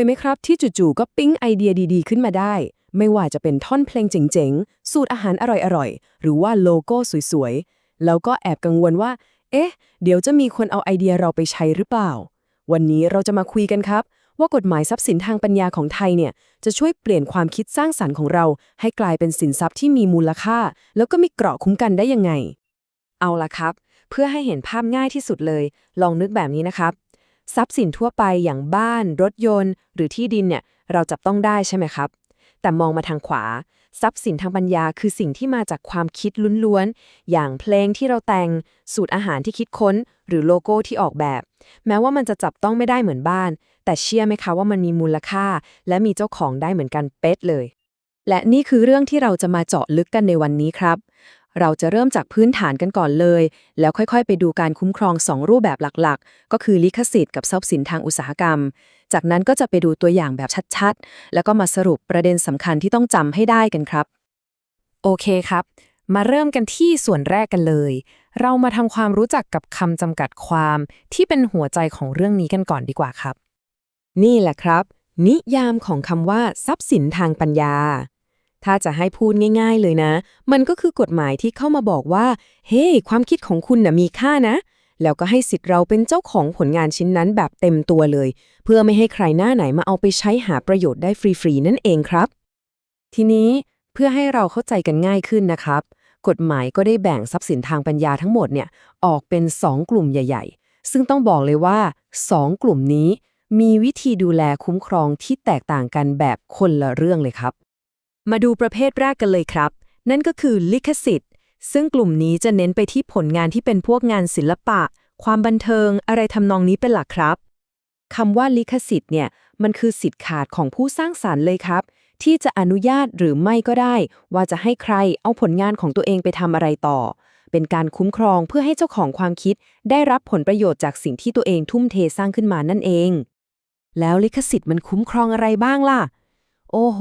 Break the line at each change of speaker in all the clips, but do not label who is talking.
ยไหมครับที่จู่ๆก็ปิ๊งไอเดียดีๆ ขึ้นมาได้ ไม่ว่าจะเป็นท่อนเพลงเจ๋งๆ สูตรอาหารอร่อยๆ หรือว่าโลโก้สวยๆ แล้วก็แอบกังวลว่า เอ๊ะ เดี๋ยวจะมีคนเอาไอเดียเราไปใช้หรือเปล่า วันนี้เราจะมาคุยกันครับ ว่ากฎหมายทรัพย์สินทางปัญญาของไทยเนี่ยจะช่วยเปลี่ยนความคิดสร้างสรรค์ของเรา ให้กลายเป็นสินทรัพย์ที่มีมูลค่า แล้วก็มีเกราะคุ้มกันได้ยังไง
เอาละครับ เพื่อให้เห็นภาพง่ายที่สุดเลย ลองนึกแบบนี้นะครับ ทรัพย์สินทั่วไปอย่างบ้าน รถยนต์ หรือที่ดินเนี่ยเราจับต้องได้ใช่ไหมครับ แต่มองมาทางขวา ทรัพย์สินทางปัญญาคือสิ่งที่มาจากความคิดล้วนๆ อย่างเพลงที่เราแต่ง สูตรอาหารที่คิดค้น หรือโลโก้ที่ออกแบบ แม้ว่ามันจะจับต้องไม่ได้เหมือนบ้าน แต่เชื่อไหมคะว่ามันมีมูลค่า และมีเจ้าของได้เหมือนกันเป๊ะเลย
และนี่คือเรื่องที่เราจะมาเจาะลึกกันในวันนี้ครับ เราจะเริ่มจากพื้นฐานกันก่อนเลย แล้วค่อยๆ ไปดูการคุ้มครอง 2 รูปแบบหลักๆ ก็คือลิขสิทธิ์กับทรัพย์สินทางอุตสาหกรรม จากนั้นก็จะไปดูตัวอย่างแบบชัดๆ แล้วก็มาสรุปประเด็นสำคัญที่ต้องจำให้ได้กันครับ
โอเคครับ มาเริ่มกันที่ส่วนแรกกันเลย เรามาทำความรู้จักกับคำจำกัดความที่เป็นหัวใจของเรื่องนี้กันก่อนดีกว่าครับ
นี่แหละครับ นิยามของคำว่า ทรัพย์สินทางปัญญา ถ้าจะให้พูดง่าย ๆ เลยนะ มันก็คือกฎหมายที่เข้ามาบอกว่า เฮ้ hey, ความคิดของคุณนะ่ะมีค่านะ แล้วก็ให้สิทธิ์เราเป็นเจ้าของผลงานชิ้นนั้นแบบเต็มตัวเลย เพื่อไม่ให้ใครหน้าไหนมาเอาไปใช้หาประโยชน์ได้ฟรีๆนั่นเองครับ ทีนี้เพื่อให้เราเข้าใจกันง่ายขึ้นนะครับ กฎหมายก็ได้แบ่งทรัพย์สินทางปัญญาทั้งหมดเนี่ยออกเป็น 2 กลุ่มใหญ่ ๆ ซึ่งต้องบอกเลยว่า 2 กลุ่มนี้มีวิธีดูแลคุ้มครองที่แตกต่างกันแบบคนละเรื่องเลยครับ มาดูประเภทแรกกันเลยครับ นั่นก็คือลิขสิทธิ์ ซึ่งกลุ่มนี้จะเน้นไปที่ผลงานที่เป็นพวกงานศิลปะ ความบันเทิงอะไรทำนองนี้เป็นหลักครับคำว่าลิขสิทธิ์เนี่ยมันคือสิทธิ์ขาดของผู้สร้างสารรค์เลยครับ ที่จะอนุญาตหรือไม่ก็ได้ ว่าจะให้ใครเอาผลงานของตัวเองไปทำอะไรต่อ เป็นการคุ้มครองเพื่อให้เจ้าของความคิด ได้รับผลประโยชน์จากสิ่งที่ตัวเองทุ่มเทสร้างขึ้นมานั่นเอง แล้วลิขสิทธิ์มันคุ้มครองอะไรบ้างล่ะ โอ้โห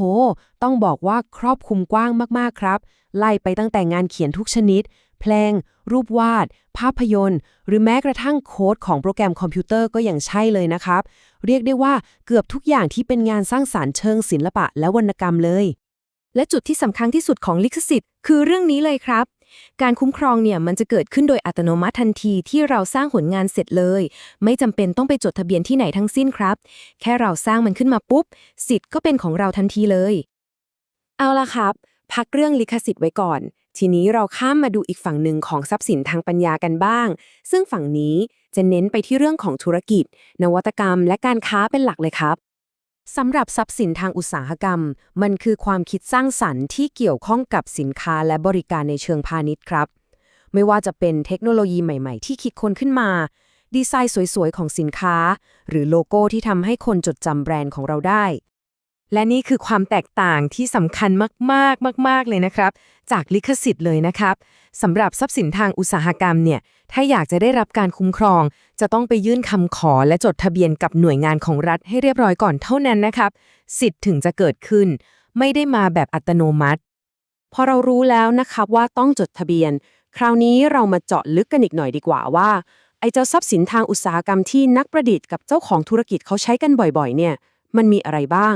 ต้องบอกว่าครอบคลุมกว้างมากๆครับ ไล่ไปตั้งแต่งานเขียนทุกชนิด เพลง รูปวาด ภาพยนตร์ หรือแม้กระทั่งโค้ดของโปรแกรมคอมพิวเตอร์ก็ยังใช่เลยนะครับ เรียกได้ว่าเกือบทุกอย่างที่เป็นงานสร้างสารรค์เชิงศิลปะและวรรณกรรมเลย และจุดที่สำคัญที่สุดของลิขสิทธิ์ คือเรื่องนี้เลยครับ การคุ้มครองเนี่ยมันจะเกิดขึ้นโดยอัตโนมัติทันทีที่เราสร้างผลงานเสร็จเลย ไม่จำเป็นต้องไปจดทะเบียนที่ไหนทั้งสิ้นครับ แค่เราสร้างมันขึ้นมาปุ๊บ สิทธิ์ก็เป็นของเราทันทีเลย เอาละครับ พักเรื่องลิขสิทธิ์ไว้ก่อน ทีนี้เราข้ามมาดูอีกฝั่งหนึ่งของทรัพย์สินทางปัญญากันบ้าง ซึ่งฝั่งนี้จะเน้นไปที่เรื่องของธุรกิจ นวัตกรรม และการค้าเป็นหลักเลยครับ สำหรับทรัพย์สินทางอุตสาหกรรม มันคือความคิดสร้างสรรค์ที่เกี่ยวข้องกับสินค้าและบริการในเชิงพาณิชย์ครับ ไม่ว่าจะเป็นเทคโนโลยีใหม่ๆ ที่คิดค้นขึ้นมา ดีไซน์สวยๆ ของสินค้า หรือโลโก้ที่ทำให้คนจดจำแบรนด์ของเราได้ และนี่คือความแตกต่างที่สำคัญมากๆ มาก ๆ เลยนะครับ จากลิขสิทธิ์เลยนะครับสำหรับทรัพย์สินทางอุตสาหกรรมเนี่ย ถ้าอยากจะได้รับการคุ้มครอง จะต้องไปยื่นคำขอและจดทะเบียนกับหน่วยงานของรัฐให้เรียบร้อยก่อนเท่านั้นนะครับ สิทธิ์ถึงจะเกิดขึ้น ไม่ได้มาแบบอัตโนมัติ พอเรารู้แล้วนะครับว่าต้องจดทะเบียน คราวนี้เรามาเจาะลึกกันอีกหน่อยดีกว่าว่าไอ้เจ้าทรัพย์สินทางอุตสาหกรรมที่นักประดิษฐ์กับเจ้าของธุรกิจเขาใช้กันบ่อยๆ เนี่ย มันมีอะไรบ้าง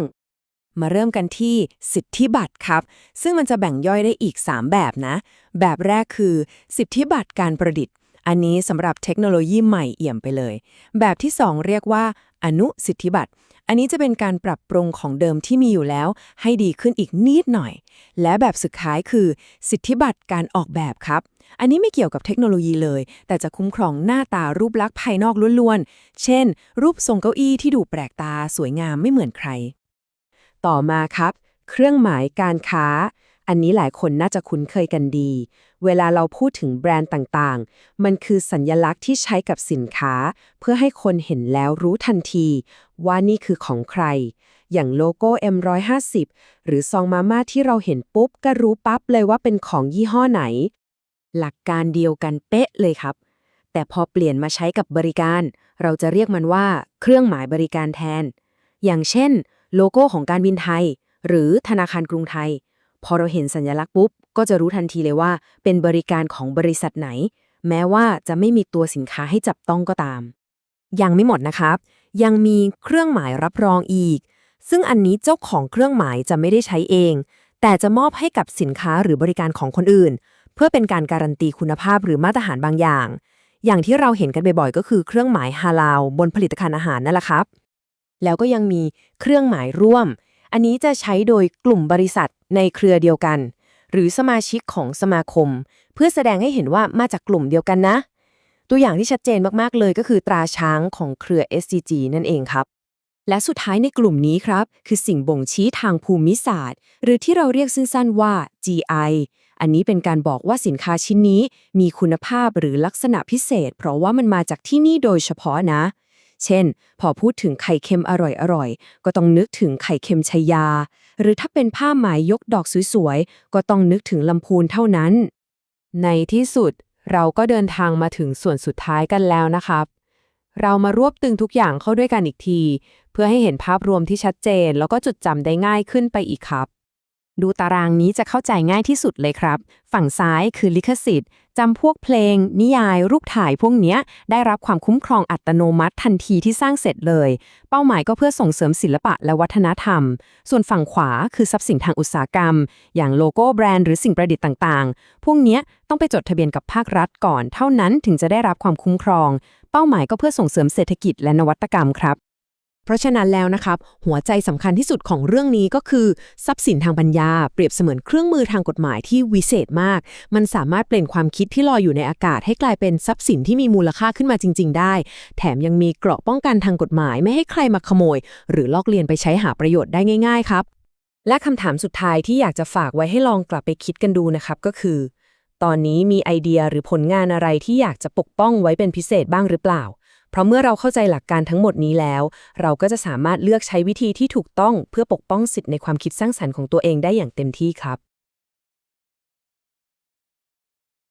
มาเริ่มกันที่สิทธิบัตรครับ ซึ่งมันจะแบ่งย่อยได้อีก 3 แบบนะ แบบแรกคือ สิทธิบัตรการประดิษฐ์ อันนี้สำหรับเทคโนโลยีใหม่เอี่ยมไปเลย แบบที่ 2 เรียกว่า อนุสิทธิบัตร อันนี้จะเป็นการปรับปรุงของเดิมที่มีอยู่แล้ว ให้ดีขึ้นอีกนิดหน่อย และแบบสุดท้ายคือ สิทธิบัตรการออกแบบครับ อันนี้ไม่เกี่ยวกับเทคโนโลยีเลย แต่จะคุ้มครองหน้าตารูปลักษณ์ภายนอกล้วนๆ เช่น รูปทรงเก้าอี้ที่ดูแปลกตาสวยงามไม่เหมือนใคร ต่อมาครับ เครื่องหมายการค้า อันนี้หลายคนน่าจะคุ้นเคยกันดี เวลาเราพูดถึงแบรนด์ต่างๆ มันคือสัญญลักษณ์ที่ใช้กับสินค้า เพื่อให้คนเห็นแล้วรู้ทันที ว่านี่คือของใคร อย่างโลโก้ M150 หรือซองมาม่าที่เราเห็นปุ๊บ ก็รู้ปั๊บเลยว่าเป็นของยี่ห้อไหน หลักการเดียวกันเป๊ะเลยครับแต่พอเปลี่ยนมาใช้กับบริการ เราจะเรียกมันว่า เครื่องหมายบริการแทน อย่างเช่น โลโก้ของการบินไทย หรือธนาคารกรุงไทย พอเราเห็นสัญลักษณ์ปุ๊บ ก็จะรู้ทันทีเลยว่า เป็นบริการของบริษัทไหน แม้ว่าจะไม่มีตัวสินค้าให้จับต้องก็ตาม ยังไม่หมดนะครับ
ยังมีเครื่องหมายรับรองอีก ซึ่งอันนี้เจ้าของเครื่องหมายจะไม่ได้ใช้เอง แต่จะมอบให้กับสินค้าหรือบริการของคนอื่น เพื่อเป็นการการันตีคุณภาพหรือมาตรฐานบางอย่าง อย่างที่เราเห็นกันบ่อยๆก็คือเครื่องหมายฮาลาลบนผลิตภัณฑ์อาหารนั่นแหละครับ แล้วก็ยังมีเครื่องหมายร่วม อันนี้จะใช้โดยกลุ่มบริษัทในเครือเดียวกัน หรือสมาชิกของสมาคม เพื่อแสดงให้เห็นว่ามาจากกลุ่มเดียวกันนะ ตัวอย่างที่ชัดเจนมากๆเลยก็คือตราช้างของเครือ SCG นั่นเองครับและสุดท้ายในกลุ่มนี้ครับ คือสิ่งบ่งชี้ทางภูมิศาสตร์ หรือที่เราเรียกสั้นๆว่า GI อันนี้เป็นการบอกว่าสินค้าชิ้นนี้ มีคุณภาพหรือลักษณะพิเศษ เพราะว่ามันมาจากที่นี่โดยเฉพาะนะ เช่น พอพูดถึงไข่เค็มอร่อยๆ ก็ต้องนึกถึงไข่เค็มชายา หรือถ้าเป็นผ้าไหมยกดอกสวยๆ ก็ต้องนึกถึงลำพูนเท่านั้น
ในที่สุดเราก็เดินทางมาถึงส่วนสุดท้ายกันแล้วนะครับ เรามารวบตึงทุกอย่างเข้าด้วยกันอีกที เพื่อให้เห็นภาพรวมที่ชัดเจน แล้วก็จดจำได้ง่ายขึ้นไปอีกครับ ดูตารางนี้จะเข้าใจง่ายที่สุดเลยครับ ฝั่งซ้ายคือลิขสิทธิ์จำพวกเพลง นิยาย รูปถ่ายพวกเนี้ย ได้รับความคุ้มครองอัตโนมัติทันทีที่สร้างเสร็จเลย เป้าหมายก็เพื่อส่งเสริมศิลปะและวัฒนธรรม ส่วนฝั่งขวาคือทรัพย์สินทางอุตสาหกรรม อย่างโลโก้แบรนด์หรือสิ่งประดิษฐ์ต่างๆ พวกเนี้ยต้องไปจดทะเบียนกับภาครัฐก่อน เท่านั้นถึงจะได้รับความคุ้มครอง เป้าหมายก็เพื่อส่งเสริมเศรษฐกิจและนวัตกรรมครับ เพราะฉะนั้นแล้วนะครับ หัวใจสำคัญที่สุดของเรื่องนี้ก็คือ ทรัพย์สินทางปัญญา เปรียบเสมือนเครื่องมือทางกฎหมายที่วิเศษมาก มันสามารถเปลี่ยนความคิดที่ลอยอยู่ในอากาศให้กลายเป็นทรัพย์สินที่มีมูลค่าขึ้นมาจริง ๆ ได้ แถมยังมีเกราะป้องกันทางกฎหมายไม่ให้ใครมาขโมย หรือลอกเลียนไปใช้หาประโยชน์ได้ง่าย ๆ ครับ และคำถามสุดท้ายที่อยากจะฝากไว้ให้ลองกลับไปคิดกันดูนะครับก็คือ ตอนนี้มีไอเดียหรือผลงานอะไรที่อยากจะปกป้องไว้เป็นพิเศษบ้างหรือเปล่า เพราะเมื่อเราเข้าใจหลักการทั้งหมดนี้แล้ว เราก็จะสามารถเลือกใช้วิธีที่ถูกต้องเพื่อปกป้องสิทธิ์ในความคิดสร้างสรรค์ของตัวเองได้อย่างเต็มที่ครับ